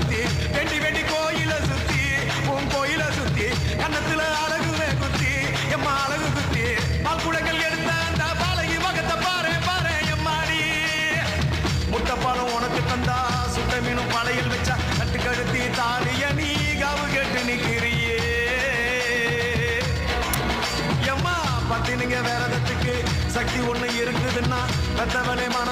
சுத்தி வெண்டி வெண்டி கோயில சுத்தி உன் கோயில சுத்தி கண்ணத்துல அழகு குத்தி எம்மா அழகு குத்தி பால் குடங்கள் எடுத்த அந்த பாலகி பக்கத்தை பாரு பாரு எம்மாடி. முட்டை பாலம் உனக்கு தந்தா சுட்ட மீனும் பழையில் வச்சா கட்டு கழுத்தி தாலிய நீ காவு கட்டு நிக்கிறியே. எம்மா பத்தினுங்க வேறதத்துக்கு சக்தி ஒண்ணு இருக்குதுன்னா பெத்தவனே மன